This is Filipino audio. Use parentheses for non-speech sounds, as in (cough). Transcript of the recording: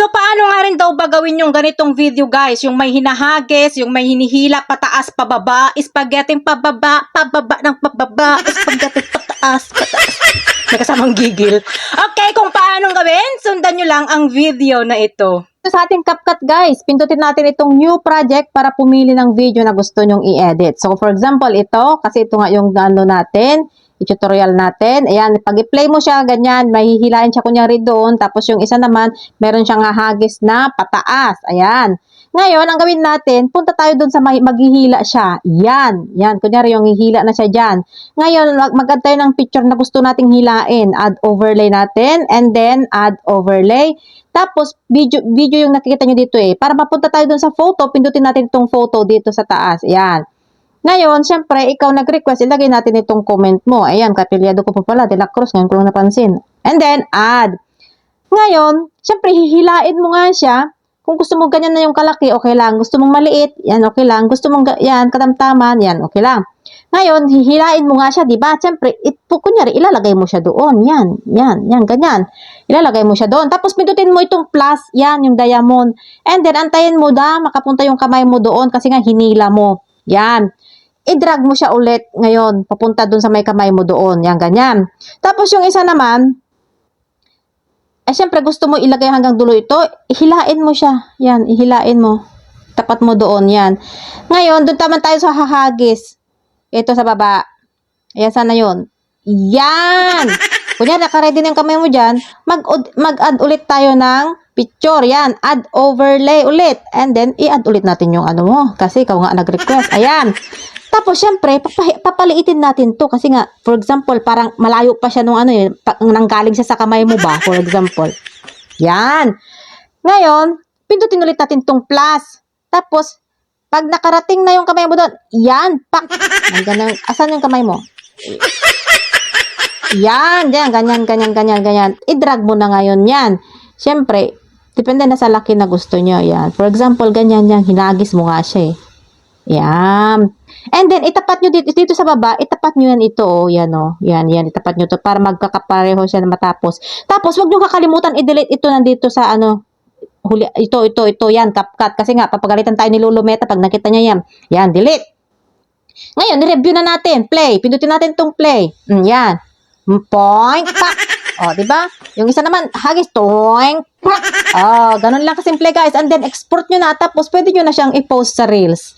So paano nga rin daw ba gawin yung ganitong video guys? Yung may hinahagis, yung may hinihila pataas pababa, spaghetti pababa, pababa ng pababa, spaghetti pataas, pataas. May kasamang gigil. Okay, kung paano gawin, sundan nyo lang ang video na ito. Ito sa ating CapCut guys, pindutin natin itong new project para pumili ng video na gusto nyong i-edit. So for example, ito, kasi ito nga yung ano natin, i-tutorial natin. Ayan, pag i-play mo siya, ganyan, mahihilain siya kunyari doon. Tapos yung isa naman, meron siyang hahagis na pataas. Ayan. Ngayon, ang gawin natin, punta tayo doon sa maghihila siya. Yan. Yan. Kunyari, yung hihila na siya dyan. Ngayon, mag- mag-add tayo ng picture na gusto nating hilain. Add overlay natin. And then, add overlay. Tapos, video, video yung nakikita nyo dito eh. Para mapunta tayo doon sa photo, pindutin natin itong photo dito sa taas. Yan. Ngayon, syempre, ikaw nag-request, ilagay natin itong comment mo. Ayan, kapilyado ko pa pala, De La Cruz, ngayon ko lang napansin. And then, add. Ngayon, syempre, hihilain mo nga siya. Kung gusto mo ganyan na yung kalaki, okay lang. Gusto mong maliit, yan, okay lang. Gusto mong, yan, katamtaman, yan, okay lang. Ngayon, hihilain mo nga siya, di ba? Siyempre, ito, kunyari, ilalagay mo siya doon. Yan, yan, yan, ganyan. Ilalagay mo siya doon. Tapos, pindutin mo itong plus, yan, yung diamond. And then, antayin mo na, makapunta yung kamay mo doon kasi nga hinila mo. Yan. I-drag mo siya ulit ngayon, papunta doon sa may kamay mo doon. Yan, ganyan. Tapos, yung isa naman, eh, syempre, gusto mo ilagay hanggang dulo ito, ihilain mo siya. Yan, ihilain mo. Tapat mo doon, yan. Ngayon, doon taman tayo sa hahagis. Ito sa baba. Ayan, sana yun. Yan! (laughs) Kunyari, nakaready na kamay mo dyan, mag, mag-add ulit tayo ng picture. Yan, add overlay ulit. And then, i-add ulit natin yung ano mo. Kasi ikaw nga nag-request. Ayan. Tapos, syempre, papaliitin natin to. Kasi nga, for example, parang malayo pa siya nung ano yun, nanggaling siya sa kamay mo ba, for example. Yan. Ngayon, pindutin ulit natin tong plus. Tapos, pag nakarating na yung kamay mo doon, yan, pak. Ganun, asan yung kamay mo? Yan, yan, ganyan, ganyan, ganyan, ganyan. I-drag mo na ngayon yan. Siyempre, depende na sa laki na gusto nyo. Yan. For example, ganyan yan, hinagis mo nga siya eh. Yan. And then, itapat nyo dito, dito sa baba, itapat nyo yan ito, oh, yan, oh. Yan, yan, itapat nyo to para magkakapareho siya na matapos. Tapos, wag nyo kakalimutan i-delete ito nandito sa, ano, huli, ito, ito, ito, yan, CapCut. Kasi nga, papagalitan tayo ni Lolo pag nakita niya yan. Yan, delete. Ngayon, i-review na natin. Play. Pindutin natin tong play. Mm, yan. Point. Pak. (laughs) O, di ba? Yung isa naman, hagis. Toing. Pak. Oh, ganun lang kasimple guys. And then, export nyo na. Tapos, pwede nyo na siyang i-post sa Reels.